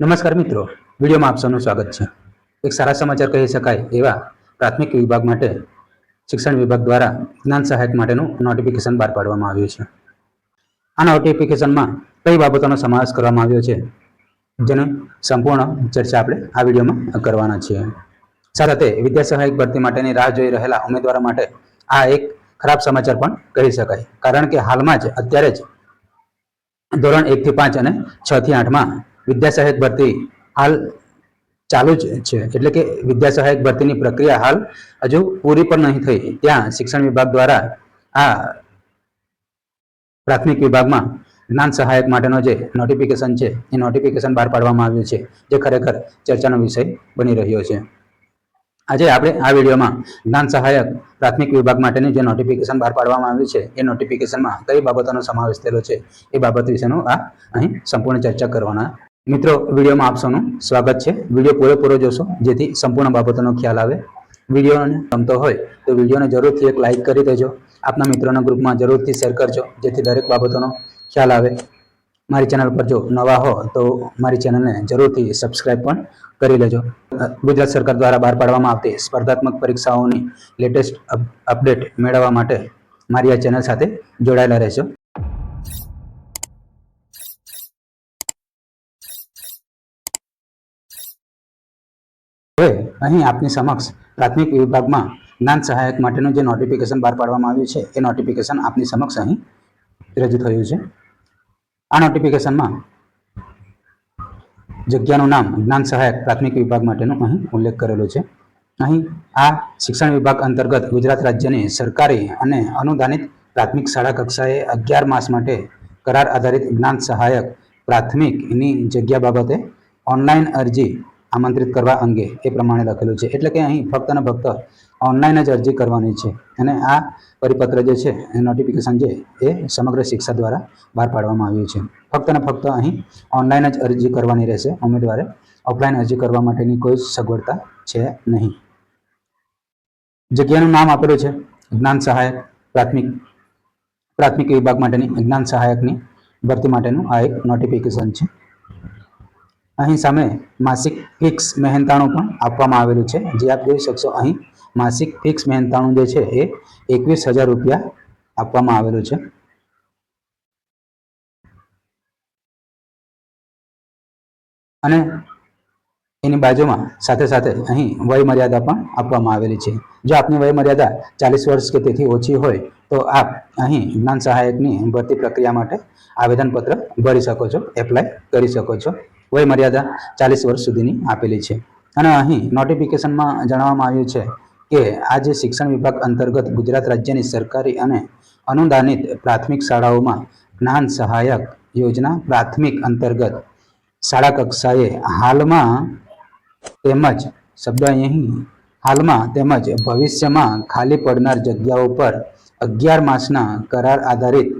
નમસ્કાર મિત્રો, વિડીયોમાં આપ સૌનું સ્વાગત છે. એક સારા સમાચાર કહી શકાય એવા પ્રાથમિક વિભાગ માટે, શિક્ષણ વિભાગ દ્વારા જ્ઞાન સહાયક માટેનું નોટિફિકેશન બહાર પાડવામાં આવ્યું છે. આ નોટિફિકેશનમાં કઈ બાબતોનો સમાવેશ કરવામાં આવ્યો છે, જેની સંપૂર્ણ ચર્ચા આપણે આ વિડીયોમાં કરવાના છીએ. સાથે વિદ્યા સહાયક ભરતી માટેની રાહ જોઈ રહેલા ઉમેદવારો માટે આ એક ખરાબ સમાચાર પણ કહી શકાય. કારણ કે હાલમાં જ અત્યારે જ ધોરણ એક થી પાંચ અને છ થી આઠમાં વિદ્યા સહાયક ભરતી હાલ ચાલુ જ છે. એટલે કે વિદ્યા સહાયક ભરતીની પ્રક્રિયા હાલ હજુ પૂરી પણ નહીં થઈ. ત્યાં શિક્ષણ વિભાગ દ્વારા આ પ્રાથમિક વિભાગમાં જ્ઞાન સહાયક માટેનો જે નોટિફિકેશન છે, એ નોટિફિકેશન બહાર પાડવામાં આવ્યું છે, જે ખરેખર ચર્ચાનો વિષય બની રહ્યો છે. આજે આપણે આ વિડીયોમાં જ્ઞાન સહાયક પ્રાથમિક વિભાગ માટેની જે નોટિફિકેશન બહાર પાડવામાં આવ્યું છે, એ નોટિફિકેશનમાં કઈ બાબતોનો સમાવેશ થયેલો છે, એ બાબત વિશેનું આ અહીં સંપૂર્ણ ચર્ચા કરવાના મિત્રો, વિડીયોમાં આપ સ્વાગત છે. વીડિયો પૂરેપૂરો જોશો, જેથી સંપૂર્ણ બાબતોનો ખ્યાલ આવે. વિડીયોને ગમતો હોય તો વિડીયોને જરૂરથી એક લાઇક કરી દેજો. આપના મિત્રોના ગ્રુપમાં જરૂરથી શેર કરજો, જેથી દરેક બાબતોનો ખ્યાલ આવે. મારી ચેનલ પર જો નવા હો, તો મારી ચેનલને જરૂરથી સબસ્ક્રાઇબ પણ કરી લેજો. ગુજરાત સરકાર દ્વારા બહાર પાડવામાં આવતી સ્પર્ધાત્મક પરીક્ષાઓની લેટેસ્ટ અપડેટ મેળવવા માટે મારી આ ચેનલ સાથે જોડાયેલા રહેજો હવે અહીં આપની સમક્ષ પ્રાથમિક વિભાગમાં જ્ઞાન સહાયક માટેનું જે નોટિફિકેશન બહાર પાડવામાં આવ્યું છે, એ નોટિફિકેશન આપની સમક્ષ અહીં રજૂ થયું છે. આ નોટિફિકેશનમાં જગ્યાનું નામ જ્ઞાન સહાયક પ્રાથમિક વિભાગ માટેનો અહીં ઉલ્લેખ કરેલો છે. અહીં આ શિક્ષણ વિભાગ અંતર્ગત ગુજરાત રાજ્યની સરકારી અને અનુદાનિત પ્રાથમિક શાળા કક્ષાએ અગિયાર માસ માટે કરાર આધારિત જ્ઞાન સહાયક પ્રાથમિકની જગ્યા બાબતે ઓનલાઈન અરજી આમંત્રિત કરવા અંગે એ પ્રમાણે લખેલું છે. એટલે કે અહીં ફક્ત અને ફક્ત ઓનલાઈન જ અરજી કરવાની છે અને આ પરિપત્ર જે છે, એ નોટિફિકેશન જે, એ સમગ્ર શિક્ષા દ્વારા બહાર પાડવામાં આવ્યું છે. ફક્ત અને ફક્ત અહીં ઓનલાઈન જ અરજી કરવાની રહેશે. ઉમેદવારે ઓફલાઈન અરજી કરવા માટેની કોઈ સગવડતા છે નહીં. જગ્યાનું નામ આપેલું છે, જ્ઞાન સહાયક, પ્રાથમિક પ્રાથમિક વિભાગ માટેની જ્ઞાન સહાયકની ભરતી માટેનું આ એક નોટિફિકેશન છે. અહીં સામે માસિક ફિક્સ મહેનતાણું પણ આપવામાં આવેલું છે. જે આપ જોઈ શકશો અહીં માસિક ફિક્સ મહેનતાણું જે છે એ એકવીસ હજાર રૂપિયા આપવામાં આવેલું છે. અને એની બાજુમાં સાથે સાથે અહીં વય મર્યાદા પણ આપવામાં આવેલી છે. જો આપની વય મર્યાદા ચાલીસ વર્ષ કે તેથી ઓછી હોય, તો આપ અહીં જ્ઞાન સહાયકની ભરતી પ્રક્રિયા માટે આવેદનપત્ર ભરી શકો છો, એપ્લાય કરી શકો છો. વય મર્યાદા ચાલીસ વર્ષ સુધીની આપેલી છે. અને અહીં નોટિફિકેશનમાં જણાવવામાં આવ્યું છે કે આજે શિક્ષણ વિભાગ અંતર્ગત ગુજરાત રાજ્યની સરકારી અને અનુદાનિત પ્રાથમિક શાળાઓમાં જ્ઞાન સહાયક યોજના પ્રાથમિક અંતર્ગત શાળા કક્ષાએ હાલમાં તેમજ શબ્દ અહીં, હાલમાં તેમજ ભવિષ્યમાં ખાલી પડનાર જગ્યાઓ પર અગિયાર માસના કરાર આધારિત,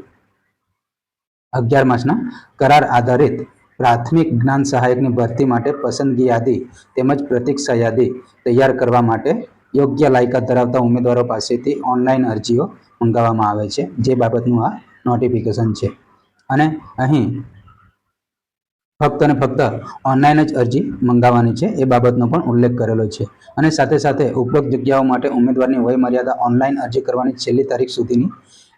અગિયાર માસના કરાર આધારિત પ્રાથમિક જ્ઞાન સહાયકની ભરતી માટે પસંદગી યાદી તેમજ પ્રતીક્ષા યાદી તૈયાર કરવા માટે યોગ્ય લાયકાત ધરાવતા ઉમેદવારો પાસેથી ઓનલાઈન અરજીઓ મંગાવવામાં આવે છે. જે બાબતનું આ નોટિફિકેશન છે. અને અહીં ફક્ત અને ફક્ત ઓનલાઈન જ અરજી મંગાવવાની છે. એ બાબતનો પણ ઉલ્લેખ કરેલો છે. અને સાથે સાથે ઉપરોક્ત જગ્યાઓ માટે ઉમેદવારની વય મર્યાદા ઓનલાઈન અરજી કરવાની છેલ્લી તારીખ સુધીની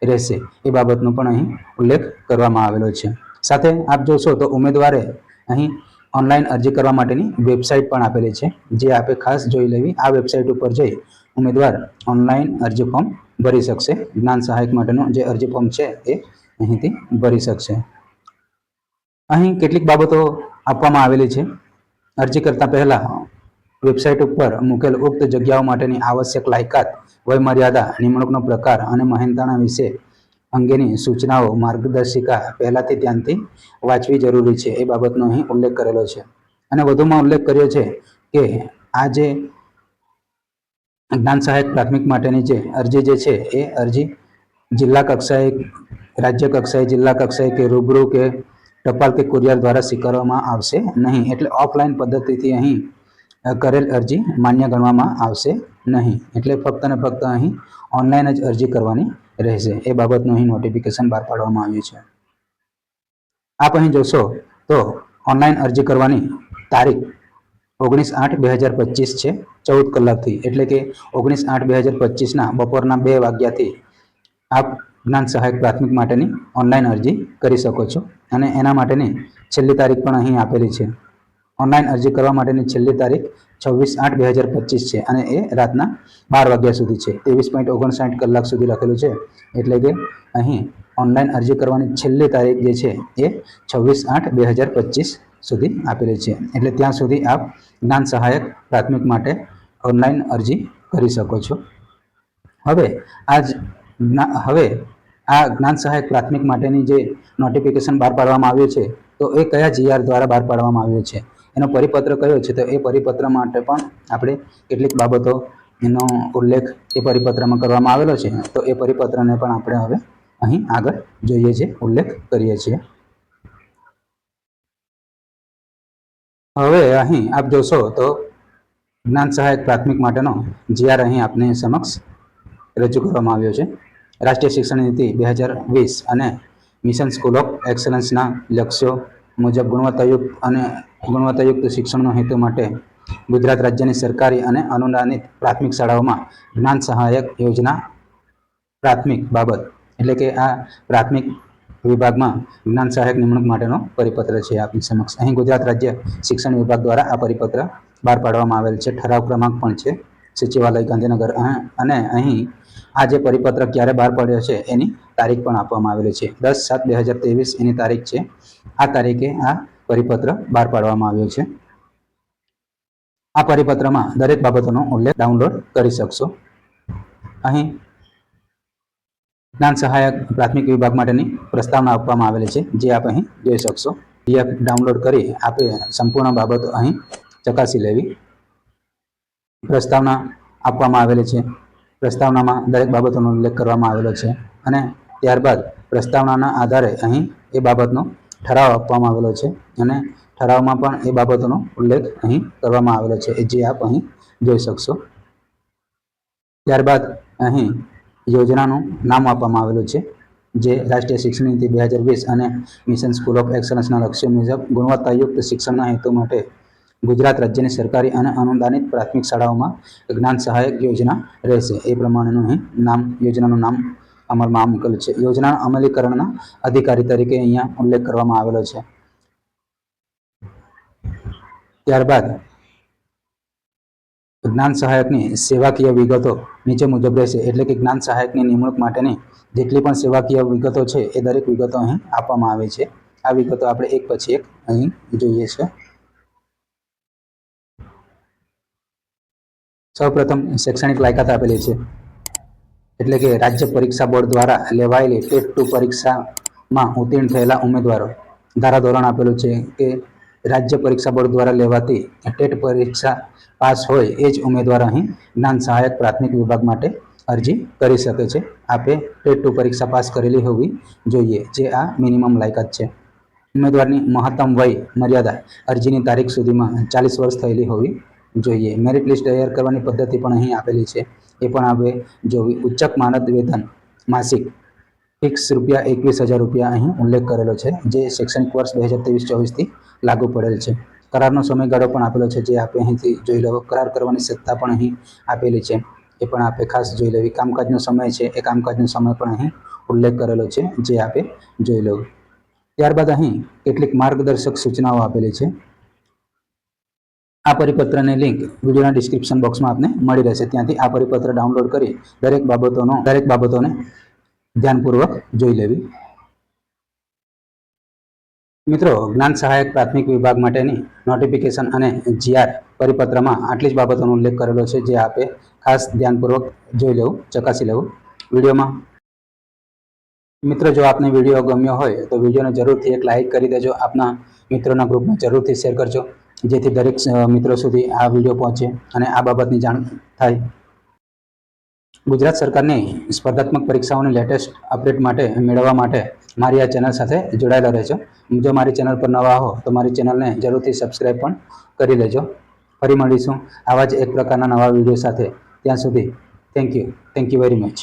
રહેશે. એ બાબતનો પણ અહીં ઉલ્લેખ કરવામાં આવેલો છે. સાથે આપ જોશો તો ઉમેદવારે અહીં ઓનલાઈન અરજી કરવા માટેની વેબસાઇટ પણ આપેલી છે, જે આપે ખાસ જોઈ લેવી. આ વેબસાઇટ ઉપર જઈ ઉમેદવાર ઓનલાઈન અરજી ફોર્મ ભરી શકશે. જ્ઞાન સહાયક માટેનું જે અરજી ફોર્મ છે એ અહીંથી ભરી શકશે. અહીં કેટલીક બાબતો આપવામાં આવેલી છે. અરજી કરતા પહેલા વેબસાઇટ ઉપર મૂકેલ ઉક્ત જગ્યાઓ માટેની આવશ્યક લાયકાત, વયમર્યાદા, નિમણૂકનો પ્રકાર અને મહેનતાણા વિશે અંગેની સૂચનાઓ માર્ગદર્શિકા પહેલાંથી ધ્યાનથી વાંચવી જરૂરી છે એ બાબતનો અહીં ઉલ્લેખ કરેલો છે. અને વધુમાં ઉલ્લેખ કર્યો છે કે આ જે જ્ઞાન સહાયક પ્રાથમિક માટેની જે અરજી જે છે એ અરજી જિલ્લા કક્ષાએ, રાજ્ય કક્ષાએ, જિલ્લા કક્ષાએ કે રૂબરૂ કે ટપાલ કે કુરિયર દ્વારા સ્વીકારવામાં આવશે નહીં. એટલે ઓફલાઈન પદ્ધતિથી અહીં કરેલ અરજી માન્ય ગણવામાં આવશે નહીં. એટલે ફક્ત ને ફક્ત અહીં ઓનલાઈન જ અરજી કરવાની રહેશે. એ બાબતનું અહીં નોટિફિકેશન બહાર પાડવામાં આવ્યું છે. આપ અહીં જોશો તો ઓનલાઈન અરજી કરવાની તારીખ ઓગણીસ આઠ બે હજાર પચીસ છે, ચૌદ કલાકથી. એટલે કે ઓગણીસ આઠ બે હજાર પચીસના બપોરના બે વાગ્યાથી આપ જ્ઞાન સહાયક પ્રાથમિક માટેની ઓનલાઈન અરજી કરી શકો છો. અને એના માટેની છેલ્લી તારીખ પણ અહીં આપેલી છે. ઓનલાઈન અરજી કરવા માટેની છેલ્લી તારીખ છવ્વીસ આઠ બે હજાર પચીસ છે અને એ રાતના બાર વાગ્યા સુધી છે. ત્રેવીસ પોઈન્ટ ઓગણસાઠ કલાક સુધી લખેલું છે. એટલે કે અહીં ઓનલાઈન અરજી કરવાની છેલ્લી તારીખ જે છે એ છવ્વીસ આઠ બે હજાર પચીસ સુધી આપેલી છે. એટલે ત્યાં સુધી આપ જ્ઞાન સહાયક પ્રાથમિક માટે ઓનલાઈન અરજી કરી શકો છો. હવે આજ હવે આ જ્ઞાન સહાયક પ્રાથમિક માટેની જે નોટિફિકેશન બહાર પાડવામાં આવ્યું છે, તો એ કયા જીઆર દ્વારા બહાર પાડવામાં આવ્યું છે? એનો પરિપત્ર કયો છે તો એ પરિપત્ર માટે પણ આપણે કેટલીક બાબતો એનો ઉલ્લેખ એ પરિપત્રમાં કરવામાં આવેલો છે. તો એ પરિપત્રને પણ આપણે હવે અહીં આગળ જોઈએ છીએ ઉલ્લેખ કરીએ છીએ. હવે અહીં આપ જોશો તો જ્ઞાન સહાયક પ્રાથમિક માટેનો જીઆર અહીં આપની સમક્ષ રજૂ કરવામાં આવ્યો છે. રાષ્ટ્રીય શિક્ષણ નીતિ બે હજાર વીસ અને મિશન સ્કૂલ ઓફ એક્સલન્સના લક્ષ્યો મુજબ ગુણવત્તાયુક્ત અને ગુણવત્તાયુક્ત શિક્ષણનો હેતુ માટે ગુજરાત રાજ્યની સરકારી અને અનુદાનિત પ્રાથમિક શાળાઓમાં જ્ઞાન સહાયક યોજના પ્રાથમિક બાબત એટલે કે આ પ્રાથમિક વિભાગમાં જ્ઞાન સહાયક નિમણૂક માટેનો પરિપત્ર છે આપની સમક્ષ. અહીં ગુજરાત રાજ્ય શિક્ષણ વિભાગ દ્વારા આ પરિપત્ર બહાર પાડવામાં આવેલ છે. ઠરાવ ક્રમાંક પણ છે. સચિવાલય, ગાંધીનગર અને અહીં આ જે પરિપત્ર ક્યારે બહાર પડ્યો છે એની તારીખ પણ આપવામાં આવેલી છે. દસ સાત બે હજાર ત્રેવીસ એની તારીખ છે. આ તારીખે આ પરિપત્ર બહાર પાડવામાં આવ્યો છે. આ પરિપત્રમાં દરેક બાબતોનો ઉલ્લેખ ડાઉનલોડ કરી શકશો. અહીં જ્ઞાન સહાયક પ્રાથમિક વિભાગ માટેની પ્રસ્તાવના આપવામાં આવેલી છે, જે આપ અહીં જોઈ શકશો. પીએફ ડાઉનલોડ કરી આપે સંપૂર્ણ બાબત અહીં ચકાસી લેવી. પ્રસ્તાવના આપવામાં આવેલી છે. પ્રસ્તાવનામાં દરેક બાબતોનો ઉલ્લેખ કરવામાં આવેલો છે અને ત્યારબાદ પ્રસ્તાવનાના આધારે અહીં એ બાબતનો ઠરાવ આપવામાં આવેલો છે અને ઠરાવમાં પણ એ બાબતોનો ઉલ્લેખ અહીં કરવામાં આવેલો છે જે આપ અહીં જોઈ શકશો. ત્યારબાદ અહીં યોજનાનું નામ આપવામાં આવેલું છે જે રાષ્ટ્રીય શિક્ષણ નીતિ બે હજાર વીસ અને મિશન સ્કૂલ ઓફ એક્સલન્સના લક્ષ્ય મુજબ ગુણવત્તાયુક્ત શિક્ષણના હેતુ માટે ગુજરાત રાજ્યની સરકારી અને અનુદાનિત પ્રાથમિક શાળાઓમાં જ્ઞાન સહાયક યોજના રહેશે. એ પ્રમાણેનું અહીં નામ, યોજનાનું નામ અમલમાં મૂકેલું છે. યોજના અમલીકરણના અધિકારી તરીકે અહીંયા ઉલ્લેખ કરવામાં આવેલો છે. ત્યારબાદ જ્ઞાન સહાયકની સેવાકીય વિગતો નીચે મુજબ રહેશે. એટલે કે જ્ઞાન સહાયકની નિમણૂક માટેની જેટલી પણ સેવાકીય વિગતો છે એ દરેક વિગતો અહીં આપવામાં આવે છે. આ વિગતો આપણે એક પછી એક અહીં જોઈએ છે. સૌપ્રથમ શૈક્ષણિક લાયકાત આપેલી છે. એટલે કે રાજ્ય પરીક્ષા બોર્ડ દ્વારા લેવાયેલી ટેટ ટુ પરીક્ષામાં ઉત્તીર્ણ થયેલા ઉમેદવારો. ધારાધોરણ આપેલું છે કે રાજ્ય પરીક્ષા બોર્ડ દ્વારા લેવાતી ટેટ પરીક્ષા પાસ હોય એ જ ઉમેદવાર અહીં જ્ઞાન સહાયક પ્રાથમિક વિભાગ માટે અરજી કરી શકે છે. આપે ટેટ ટુ પરીક્ષા પાસ કરેલી હોવી જોઈએ, જે આ મિનિમમ લાયકાત છે. ઉમેદવારની મહત્તમ વય મર્યાદા અરજીની તારીખ સુધીમાં ચાલીસ વર્ષ થયેલી હોવી જોઈએ. મેરિટ લિસ્ટ તૈયાર કરવાની પદ્ધતિ પણ અહીં આપેલી છે. એ પણ આપણે જોવી ઉચ્ચક માનદ વેતન માસિક ફિક્સ રૂપિયા એકવીસ હજાર રૂપિયા અહીં ઉલ્લેખ કરેલો છે, જે શૈક્ષણિક વર્ષ બે હજાર ત્રેવીસ ચોવીસથી લાગુ પડેલ છે. કરારનો સમયગાળો પણ આપેલો છે, જે આપણે અહીંથી જોઈ લો કરાર કરવાની સત્તા પણ અહીં આપેલી છે. એ પણ આપણે ખાસ જોઈ લેવી. કામકાજનો સમય છે. એ કામકાજનો સમય પણ અહીં ઉલ્લેખ કરેલો છે, જે આપણે જોઈ લેવું. ત્યારબાદ અહીં કેટલીક માર્ગદર્શક સૂચનાઓ આપેલી છે. આ પરિપત્રની લિંક વિડીયોના ડિસ્ક્રિપ્શન બોક્સમાં આપને મળી રહેશે. ત્યાંથી આ પરિપત્ર ડાઉનલોડ કરી દરેક બાબતોનો, દરેક બાબતોને ધ્યાનપૂર્વક જોઈ લેવી. મિત્રો, જ્ઞાન સહાયક પ્રાથમિક વિભાગ માટેની નોટિફિકેશન અને જીઆર પરિપત્રમાં આટલી જ બાબતોનો ઉલ્લેખ કરેલો છે, જે આપે ખાસ ધ્યાનપૂર્વક જોઈ લેવું, ચકાસી લેવું વિડીયોમાં. મિત્રો, જો આપને વીડિયો ગમ્યો હોય તો વિડીયોને જરૂરથી એક લાઇક કરી દેજો. આપના મિત્રોના ગ્રુપમાં જરૂરથી શેર કરજો. જેથી દરેક મિત્રો સુધી આ વીડિયો પહોંચે અને આ બાબતની જાણ થાય. ગુજરાત સરકારની સ્પર્ધાત્મક પરીક્ષાઓની લેટેસ્ટ અપડેટ માટે મેળવવા માટે મારી આ ચેનલ સાથે જોડાયેલા રહેજો. જો મારી ચેનલ પર નવા હો, તો મારી ચેનલને જરૂરથી સબસ્ક્રાઈબ પણ કરી લેજો. ફરી મળીશું આવા જ એક પ્રકારના નવા વીડિયો સાથે. ત્યાં સુધી thank you thank you very much